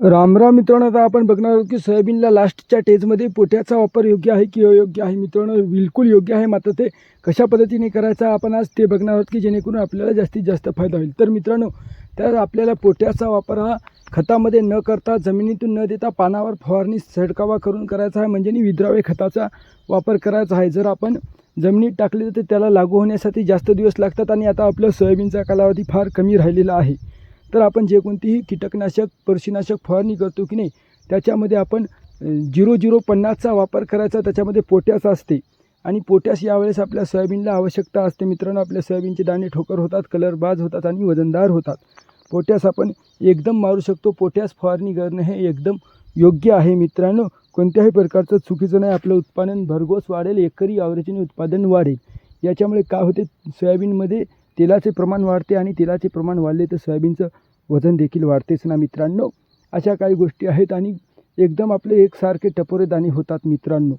रामराम मित्रांनो आता आपण बघणार आहोत की सोयाबीनला लास्टच्या टेजमध्ये पोट्याचा वापर योग्य आहे की अयोग्य आहे? मित्रांनो बिलकुल योग्य आहे. मात्र ते कशा पद्धतीने करायचा आपण आज ते बघणार आहोत की जेणेकरून आपल्याला जास्तीत जास्त फायदा होईल. तर मित्रांनो तर आपल्याला पोट्याचा वापर हा खतामध्ये न करता जमिनीतून न देता पानावर फवारणी सडकावा करून करायचा आहे. म्हणजे विद्रावे खताचा वापर करायचा आहे. जर आपण जमिनीत टाकले तर त्याला लागू होण्यासाठी जास्त दिवस लागतात आणि आता आपलं सोयाबीनचा कालावधी फार कमी राहिलेला आहे. तर आपण जे कोणतीही कीटकनाशक बुरशीनाशक फवारणी करतो की नाही त्याच्यामध्ये आपण झिरो झिरो पन्नासचा वापर करायचा त्याच्यामध्ये पोट्यास असते. आणि पोट्यास यावेळेस आपल्या सोयाबीनला आवश्यकता असते. मित्रांनो आपल्या सोयाबीनचे दाणे ठोकर होतात कलरबाज होतात आणि वजनदार होतात. पोट्यास आपण एकदम मारू शकतो. पोटॅस फवारणी करणं हे एकदम योग्य आहे मित्रांनो. कोणत्याही प्रकारचं चुकीचं नाही. आपलं उत्पादन भरघोस वाढेल. एकरी ॲव्हरेजने उत्पादन वाढेल. याच्यामुळे काय होते? सोयाबीनमध्ये तेलाचे प्रमाण वाढते आणि तेलाचे प्रमाण वाढले तर सोयाबीनचं वजन देखील वाढतेच ना मित्रांनो? अशा काही गोष्टी आहेत आणि एकदम आपले एकसारखे टपोरे दाणे होतात मित्रांनो.